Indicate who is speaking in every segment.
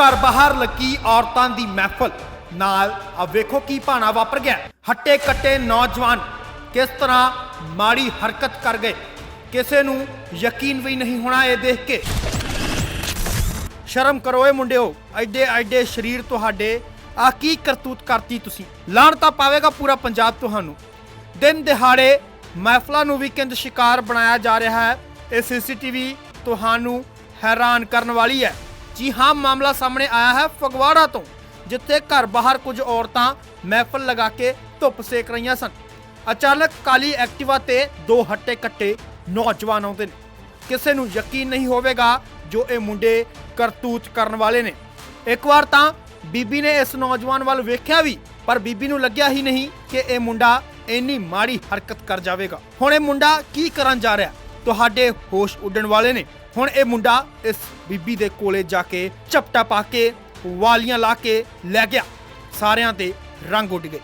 Speaker 1: ਘਰ ਬਾਹਰ ਲੱਗੀ ਔਰਤਾਂ ਦੀ ਮਹਿਫਲ। ਨਾਲ ਆ ਵੇਖੋ ਕੀ ਭਾਣਾ ਵਾਪਰ ਗਿਆ। ਹੱਟੇ ਕੱਟੇ ਨੌਜਵਾਨ ਕਿਸ ਤਰ੍ਹਾਂ ਮਾੜੀ ਹਰਕਤ ਕਰ ਗਏ। ਕਿਸੇ ਨੂੰ ਯਕੀਨ ਵੀ ਨਹੀਂ ਹੋਣਾ ਇਹ ਦੇਖ ਕੇ। ਸ਼ਰਮ ਕਰੋ ਏ ਮੁੰਡਿਓ, ਐਡੇ ਐਡੇ ਸਰੀਰ ਤੁਹਾਡੇ ਆ ਕੀ ਕਰਤੂਤ ਕਰਤੀ ਤੁਸੀਂ। ਲਾਣ ਤਾਂ ਪਾਵੇਗਾ ਪੂਰਾ ਪੰਜਾਬ ਤੁਹਾਨੂੰ। ਦਿਨ ਦਿਹਾੜੇ ਮਹਿਫਲਾਂ ਨੂੰ ਵੀ ਕਿੰਦ ਸ਼ਿਕਾਰ ਬਣਾਇਆ ਜਾ ਰਿਹਾ ਹੈ। ਇਹ ਸੀਸੀਟੀਵੀ ਤੁਹਾਨੂੰ ਹੈਰਾਨ ਕਰਨ ਵਾਲੀ ਹੈ। ਜੀ ਹਾਂ, ਮਾਮਲਾ ਸਾਹਮਣੇ ਆਇਆ ਹੈ ਫਗਵਾੜਾ ਤੋਂ, ਜਿੱਥੇ ਘਰ ਬਾਹਰ ਕੁਝ ਔਰਤਾਂ ਮਹਿਫਲ ਲਗਾ ਕੇ ਧੁੱਪ ਸੇਕ ਰਹੀਆਂ ਸਨ। ਅਚਾਨਕ ਕਾਲੀ ਐਕਟਿਵਾ ਤੇ ਦੋ ਹੱਟੇ ਕੱਟੇ ਨੌਜਵਾਨ ਆਉਂਦੇ ਨੇ। ਕਿਸੇ ਨੂੰ ਯਕੀਨ ਨਹੀਂ ਹੋਵੇਗਾ ਜੋ ਇਹ ਮੁੰਡੇ ਕਰਤੂਤ ਕਰਨ ਵਾਲੇ ਨੇ। ਇੱਕ ਵਾਰ ਤਾਂ ਬੀਬੀ ਨੇ ਇਸ ਨੌਜਵਾਨ ਵੱਲ ਵੇਖਿਆ ਵੀ, ਪਰ ਬੀਬੀ ਨੂੰ ਲੱਗਿਆ ਹੀ ਨਹੀਂ ਕਿ ਇਹ ਮੁੰਡਾ ਇੰਨੀ ਮਾੜੀ ਹਰਕਤ ਕਰ ਜਾਵੇਗਾ। ਹੁਣ ਇਹ ਮੁੰਡਾ ਕੀ ਕਰਨ ਜਾ ਰਿਹਾ? ਤੁਹਾਡੇ ਹੋਸ਼ ਉੱਡਣ ਵਾਲੇ ਨੇ। ਹੁਣ ਇਹ ਮੁੰਡਾ ਇਸ ਬੀਬੀ ਦੇ ਕੋਲੇ ਜਾ ਕੇ ਝਪਟਾ ਪਾ ਕੇ, ਵਾਲੀਆਂ ਲਾ ਕੇ ਲੈ ਗਿਆ। ਸਾਰਿਆਂ ਤੇ ਰੰਗ ਉੱਡ ਗਏ।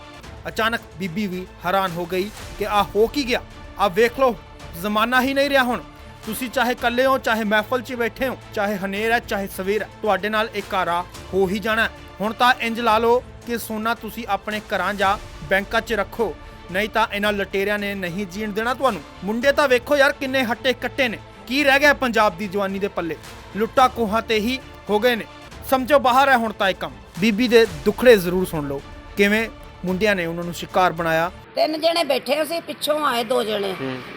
Speaker 1: ਅਚਾਨਕ ਬੀਬੀ ਵੀ ਹੈਰਾਨ ਹੋ ਗਈ ਕਿ ਆ ਹੋ ਕੀ ਗਿਆ? ਆ ਵੇਖ ਲਓ, ਜ਼ਮਾਨਾ ਹੀ ਨਹੀਂ ਰਿਹਾ ਹੁਣ। ਤੁਸੀਂ ਚਾਹੇ ਇਕੱਲੇ ਹੋ, ਚਾਹੇ ਮਹਿਫਲ 'ਚ ਬੈਠੇ ਹੋ, ਚਾਹੇ ਹਨੇਰ ਹੈ, ਚਾਹੇ ਸਵੇਰ ਹੈ, ਤੁਹਾਡੇ ਨਾਲ ਇਹ ਕਾਰਾ ਹੋ ਹੀ ਜਾਣਾ ਹੁਣ ਤਾਂ ਇੰਜ ਲਾ ਲਓ ਕਿ ਸੋਨਾ ਤੁਸੀਂ ਆਪਣੇ ਘਰਾਂ ਜਾਂ ਬੈਂਕਾਂ 'ਚ ਰੱਖੋ। ਨਹੀਂ ਤਾਂ ਇਹਨਾਂ ਲਟੇਰਿਆਂ ਨੇ ਨਹੀਂ ਜੀਣ ਦੇਣਾ ਤੁਹਾਨੂੰ। ਮੁੰਡੇ ਤਾਂ ਵੇਖੋ ਯਾਰ ਕਿੰਨੇ ਹੱਟੇ ਕੱਟੇ ਨੇ। ਕੀ ਰਹਿ ਗਿਆ ਪੰਜਾਬ ਦੀ ਜਵਾਨੀ ਦੇ ਪੱਲੇ? ਲੁੱਟਾ ਕੋਹਾਂ ਤੇ ਹੀ ਹੋ ਗਏ ਨੇ। ਸਮਝੋ ਬਾਹਰ ਹੈ ਹੁਣ ਤਾਂ ਇਹ ਕੰਮ। ਬੀਬੀ ਦੇ ਦੁੱਖੜੇ ਜ਼ਰੂਰ ਸੁਣ ਲਓ। ਕਿਵੇਂ ਮੁੰਡਿਆਂ ਨੇ ਉਹਨਾਂ ਨੂੰ ਸ਼ਿਕਾਰ ਬਣਾਇਆ
Speaker 2: ਤਿੰਨ ਜਣੇ ਬੈਠੇ ਸੀ ਪਿੱਛੋਂ ਆਏ ਦੋ ਜਣੇ।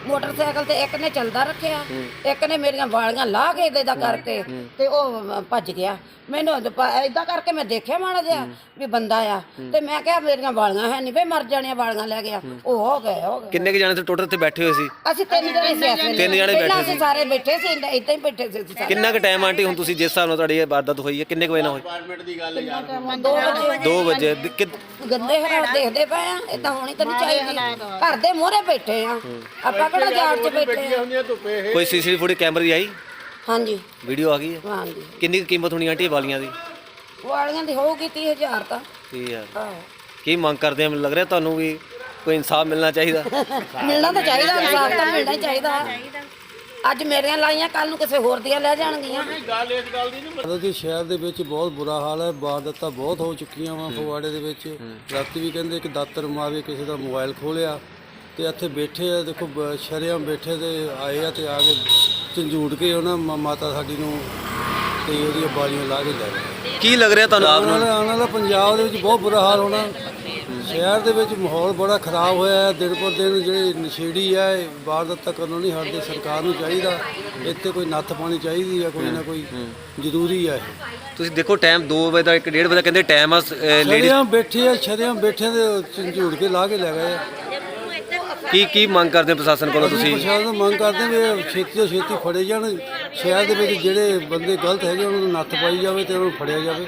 Speaker 2: ਮੋਟਰਸਾਈਕਲ ਤੇ ਇੱਕ ਨੇ ਚੱਲਦਾ ਰੱਖਿਆ ਇੱਕ ਨੇ ਮੇਰੀਆਂ ਵਾਲੀਆਂ ਲਾਹ ਕੇ ਇਹਦੇ ਦਾ ਕਰਕੇ ਤੇ ਉਹ ਭੱਜ ਗਿਆ। ਮੈਨੂੰ ਇਦਾਂ ਕਰਕੇ ਮੈਂ ਦੇਖਿਆ ਮਾੜਾ ਜਿਹਾ ਵੀ ਬੰਦਾ ਆ। ਤੇ ਮੈਂ ਕਿਹਾ ਮੇਰੀਆਂ ਵਾਲੀਆਂ ਹੈ ਨਹੀਂ ਵੇ ਮਰ ਜਾਣੀਆਂ ਵਾਲੀਆਂ ਲੈ ਗਿਆ। ਉਹ ਹੋ ਗਏ ਹੋ ਗਏ।
Speaker 3: ਕਿੰਨੇ ਕੁ ਜਾਣੇ ਤੇ ਟੋਟਲ ਤੇ ਬੈਠੇ ਹੋਏ ਸੀ?
Speaker 2: ਅਸੀਂ ਤਿੰਨ ਜਣੇ ਸੀ।
Speaker 3: ਤਿੰਨ ਜਣੇ ਬੈਠੇ
Speaker 2: ਅਸੀਂ
Speaker 3: ਸੀ।
Speaker 2: ਸਾਰੇ ਬੈਠੇ ਸੀ ਇਦਾਂ ਹੀ ਬੈਠੇ ਸੀ ਸਾਰੇ।
Speaker 3: ਕਿੰਨਾ ਕੁ ਟਾਈਮ ਆਂਟੀ ਹੁਣ ਤੁਸੀਂ ਜਿਸ ਹਿਸਾਬ ਨਾਲ ਤੁਹਾਡੀ ਇਹ ਵਾਰਦਾਤ ਹੋਈ ਹੈ ਕਿੰਨੇ ਕੁ ਵਜੇ ਨਾਲ ਹੋਈ?
Speaker 2: ਦੋ ਵਜੇ।
Speaker 3: 2 ਵਜੇ।
Speaker 2: ਗੰਦੇ ਹਾਲਾਤ ਦੇਖਦੇ ਪਏ ਆ ਇਦਾਂ ਹੋਣੀ ਤਾਂ ਨਹੀਂ ਚਾਹੀਦੀ। ਘਰ ਦੇ ਮੂਹਰੇ ਬੈਠੇ ਆ ਆਪਾਂ ਕਿਹੜਾ ਜਾੜ 'ਚ ਬੈਠੇ ਆ।
Speaker 3: ਕੋਈ ਸੀਸੀਟੀਵੀ ਫੁਟੇਜ ਕੈਮਰੇ ਦੀ ਆਈ?
Speaker 2: ਹਾਂਜੀ।
Speaker 3: ਵੀਡੀਓ ਆ ਗਈ ਹੈ?
Speaker 2: ਹਾਂਜੀ।
Speaker 3: ਕਿੰਨੀ ਕੁ ਕੀਮਤ ਹੋਣੀ ਆਂਟੀ ਇਹ ਵਾਲੀਆਂ ਦੀ?
Speaker 2: ਵਾਲੀਆਂ ਦੀ ਹੋਊਗੀ 30000 ਤਾਂ।
Speaker 3: ਹੈ।
Speaker 2: ਆਹੋ।
Speaker 3: ਕੀ ਮੰਗ ਕਰਦੇ ਆ? ਮੈਨੂੰ ਲੱਗ ਰਿਹਾ ਤੁਹਾਨੂੰ ਵੀ ਕੋਈ ਇਨਸਾਫ ਮਿਲਣਾ ਚਾਹੀਦਾ।
Speaker 2: ਮਿਲਣਾ ਤਾਂ ਚਾਹੀਦਾ ਇਨਸਾਫ ਤਾਂ ਮਿਲਣਾ ਹੀ ਚਾਹੀਦਾ। ਅੱਜ ਮੇਰੀਆਂ ਲਾਈਆਂ ਕੱਲ ਨੂੰ ਕਿਸੇ ਹੋਰ ਦੀਆਂ ਲੈ ਜਾਣਗੀਆਂ।
Speaker 4: ਮਤਲਬ ਕਿ ਸ਼ਹਿਰ ਦੇ ਵਿੱਚ ਬਹੁਤ ਬੁਰਾ ਹਾਲ ਹੈ। ਵਾਰਦਾਤਾਂ ਬਹੁਤ ਹੋ ਚੁੱਕੀਆਂ ਵਾ ਫਗਵਾੜੇ ਦੇ ਵਿੱਚ। ਰਾਤੀ ਵੀ ਕਹਿੰਦੇ ਕਿ ਦਾਤਰ ਮਾਰ ਕਿਸੇ ਦਾ ਮੋਬਾਈਲ ਖੋਲਿਆ ਤੇ ਇੱਥੇ ਬੈਠੇ ਆ ਦੇਖੋ ਸ਼ਰੇਆਮ ਬੈਠੇ ਤੇ ਆਏ ਆ ਤੇ ਆ ਕੇ ਝੰਜੂੜ ਕੇ ਉਹਨਾਂ ਮ- ਮਾਤਾ ਸਾਡੀ ਨੂੰ ਤੇ ਉਹਦੀਆਂ ਬਾਲੀਆਂ ਲਾ ਕੇ ਲੈ ਗਏ।
Speaker 3: ਕੀ ਲੱਗ ਰਿਹਾ ਤੁਹਾਨੂੰ? ਆਪ ਨੂੰ
Speaker 4: ਵਾਲਾ ਆਉਣ ਵਾਲਾ ਪੰਜਾਬ ਦੇ ਵਿੱਚ ਬਹੁਤ ਬੁਰਾ ਹਾਲ ਹੋਣਾ। ਸ਼ਹਿਰ ਦੇ ਵਿੱਚ ਮਾਹੌਲ ਬੜਾ ਖਰਾਬ ਹੋਇਆ ਹੈ। ਦਿਨ ਪਰ ਦਿਨ ਜਿਹੜੇ ਨਸ਼ੇੜੀ ਆ ਇਹ ਵਾਰਦਾਤਾਂ ਕਰਨੋਂ ਨਹੀਂ ਹਟਦੇ ਸਰਕਾਰ ਨੂੰ ਚਾਹੀਦਾ। ਇੱਥੇ ਕੋਈ ਨੱਥ ਪਾਣੀ ਚਾਹੀਦੀ ਆ ਕੋਈ ਨਾ ਕੋਈ ਜ਼ਰੂਰੀ ਆ ਇਹ।
Speaker 3: ਤੁਸੀਂ ਦੇਖੋ ਟਾਈਮ 2 ਵਜੇ ਦਾ 1:30 ਵਜੇ ਦਾ ਕਹਿੰਦੇ ਟਾਈਮ ਆ ਲੇਡੀ
Speaker 4: ਸ਼ਰਿਆਂ ਬੈਠੇ ਆ ਸ਼ਰਿਆਂ ਬੈਠੇ ਤੇ ਝੰਜੂੜ ਕੇ ਲਾ ਕੇ ਲੈ ਗਏ ਆ।
Speaker 3: ਕੀ ਕੀ ਮੰਗ ਕਰਦੇ ਹੋ ਪ੍ਰਸ਼ਾਸਨ ਕੋਲੋਂ ਤੁਸੀਂ?
Speaker 4: ਪ੍ਰਸ਼ਾਸਨ ਤੋਂ ਮੰਗ ਕਰਦੇ ਵੀ ਇਹ ਛੇਤੀ ਤੋਂ ਛੇਤੀ ਫੜੇ ਜਾਣ। ਸ਼ਹਿਰ ਦੇ ਵਿੱਚ ਜਿਹੜੇ ਬੰਦੇ ਗਲਤ ਹੈਗੇ ਉਹਨਾਂ ਨੂੰ ਨੱਥ ਪਾਈ ਜਾਵੇ ਤੇ ਉਹਨਾਂ ਨੂੰ ਫੜਿਆ ਜਾਵੇ।